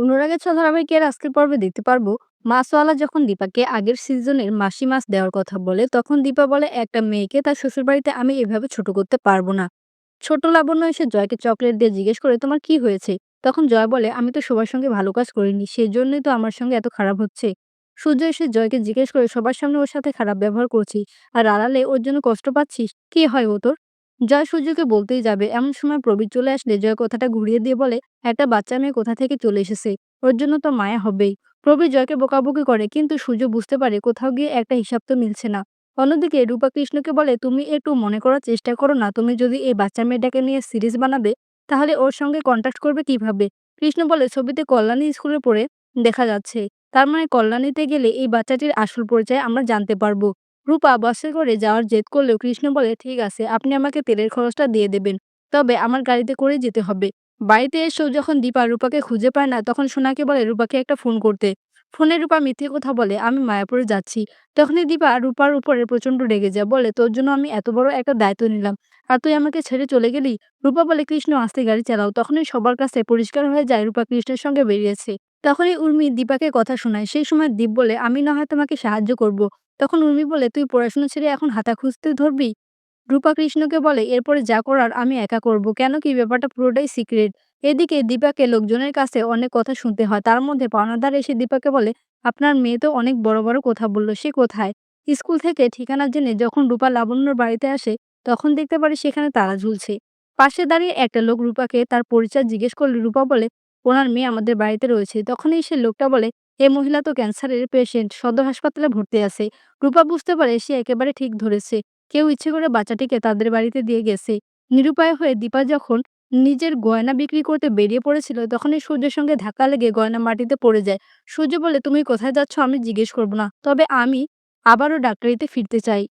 অনুরাগের ধারাবাহিকের আজকের পর্বে দেখতে পারব? মাছওয়ালা যখন দীপাকে আগের সিজনের মাসি মাছ দেওয়ার কথা বলে, তখন দীপা বলে, একটা মেয়েকে তার শ্বশুরবাড়িতে আমি এভাবে ছোট করতে পারব না। ছোট লাবণ্য এসে জয়কে চকলেট দিয়ে জিজ্ঞেস করে, তোমার কি হয়েছে? তখন জয় বলে, আমি তো সবার সঙ্গে ভালো কাজ করিনি, সেজন্যই তো আমার সঙ্গে এত খারাপ হচ্ছে। সূর্য এসে জয়কে জিজ্ঞেস করে, সবার সামনে ওর সাথে খারাপ ব্যবহার করছি আর আড়ালে ওর জন্য কষ্ট পাচ্ছিস? কি হয় ও তোর? জয় সূর্যকে বলতেই যাবে। এমন সময় প্রবীর চলে আসলে জয় কথাটা ঘুরিয়ে দিয়ে বলে, একটা বাচ্চা মেয়ে কোথা থেকে চলে এসেছে? ওর জন্য তো মায়া হবেই। প্রবীর জয়কে বকাবকি করে, কিন্তু সূর্য বুঝতে পারে কোথাও গিয়ে একটা হিসাব তো মিলছে না। অন্যদিকে রূপা কৃষ্ণকে বলে, তুমি একটু মনে করার চেষ্টা করো না। তুমি যদি এই বাচ্চা মেয়েটাকে নিয়ে সিরিজ বানাবে, তাহলে ওর সঙ্গে কন্ট্যাক্ট করবে কীভাবে? কৃষ্ণ বলে, ছবিতে কল্যাণী স্কুলে পড়ে দেখা যাচ্ছে। তার মানে কল্যাণীতে গেলে এই বাচ্চাটির আসল পরিচয় আমরা জানতে পারব। রূপা বাসে করে যাওয়ার জেদ করলেও কৃষ্ণ বলে, ঠিক আছে, আপনি আমাকে তেলের খরচটা দিয়ে দেবেন, তবে আমার গাড়িতে করে যেতে হবে। বাড়িতে এসেও যখন দীপা রূপাকে খুঁজে পায় না, তখন সোনাকে বলে, রূপাকে একটা ফোন করতে। ফোনে রূপা মিথ্যে কথা বলে, আমি মায়াপুরে যাচ্ছি। তখনই দীপা রূপার উপরে প্রচণ্ড রেগে যায়, বলে, তোর জন্য আমি এত বড় একটা দায়িত্ব নিলাম, আর তুই আমাকে ছেড়ে চলে গেলি? রূপা বলে, কৃষ্ণ, আস্তে গাড়ি চালাও। তখনই সবার কাছে পরিষ্কার হয়ে যায়, রূপা কৃষ্ণের সঙ্গে বেরিয়েছে। তখনই উর্মি দীপাকে কথা শোনায়। সেই সময় দীপ বলে, আমি না হয় তোমাকে সাহায্য করব। তখন উর্মি বলে, তুই পড়াশোনা ছেড়ে এখন হাতা খুঁজতে ধরবি? রূপা কৃষ্ণকে বলে, এরপরে যা করার আমি একা করব। কেন কি ব্যাপারটা পুরোটাই সিক্রেট। এদিকে দীপাকে লোকজনের কাছে অনেক কথা শুনতে হয়। তার মধ্যে পাওনাদার এসে দীপাকে বলে, আপনার মেয়ে তো অনেক বড় বড় কথা বলল, সে কোথায়? স্কুল থেকে ঠিকানা জেনে যখন রূপা লাবণ্যর বাড়িতে আসে, তখন দেখতে পারে সেখানে তালা ঝুলছে। পাশে দাঁড়িয়ে একটা লোক রূপাকে তার পরিচয় জিজ্ঞেস করলে রূপা বলে, ওনার মেয়ে আমাদের বাড়িতে রয়েছে। তখনই সে লোকটা বলে এ মহিলা তো ক্যান্সারের পেশেন্ট সদর হাসপাতালে ভর্তি আছে। রূপা বুঝতে পারে সে একেবারে ঠিক ধরেছে। কেউ ইচ্ছে করে বাচ্চাটিকে তাদের বাড়িতে দিয়ে গেছে। নিরুপায় হয়ে দীপা যখন নিজের গয়না বিক্রি করতে বেরিয়ে পড়েছিল, তখনই সূর্যের সঙ্গে ধাক্কা লেগে গয়না মাটিতে পড়ে যায়। সূর্য বলে, তুমি কোথায় যাচ্ছ? আমি জিজ্ঞেস করব না। তবে আমি আবারও ডাক্তারিতে ফিরতে চাই।